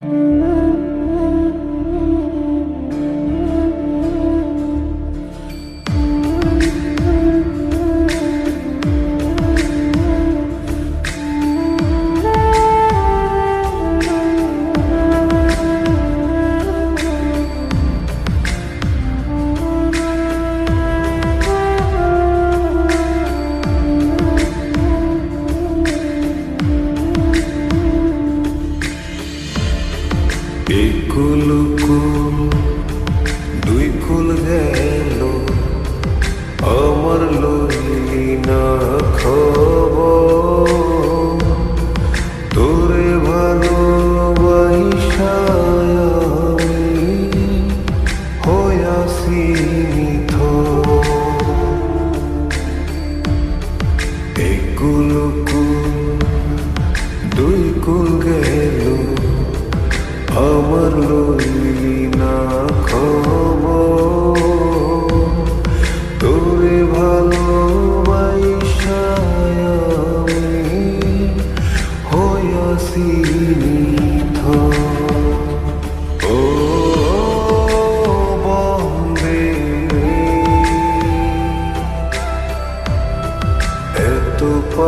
thank mm -hmm. you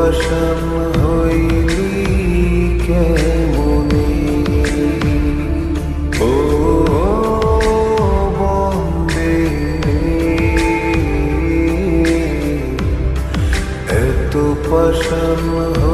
Vasam হইলি কেমনে? ও বন্দে। এত পশম হইলি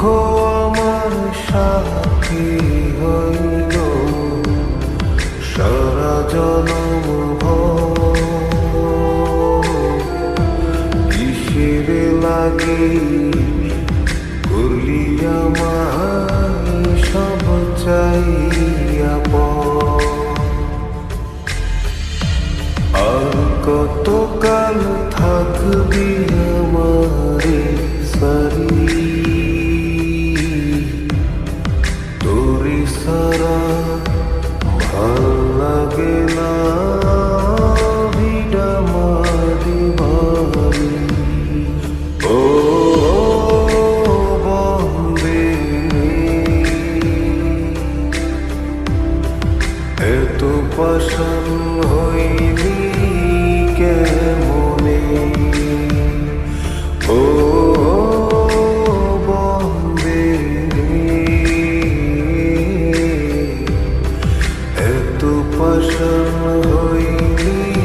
cold. উপাসন হইলি।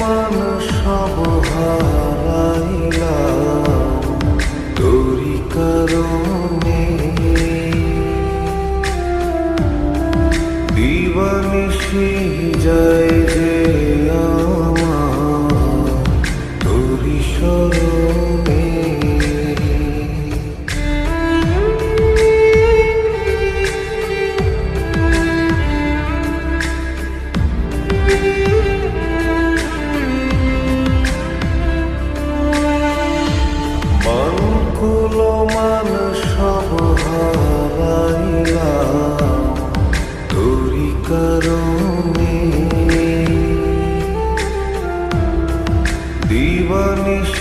মান সব হারাইলাম তোরি কারণে দিবানিশি যায়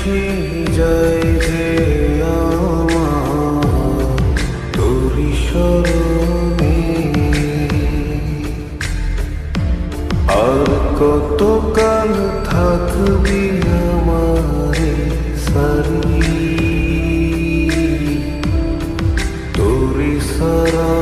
মিশে যায় যে আমার তোরি স্মরণে। আর কত কাল থাকবি আমারে সারি? তোরে সারা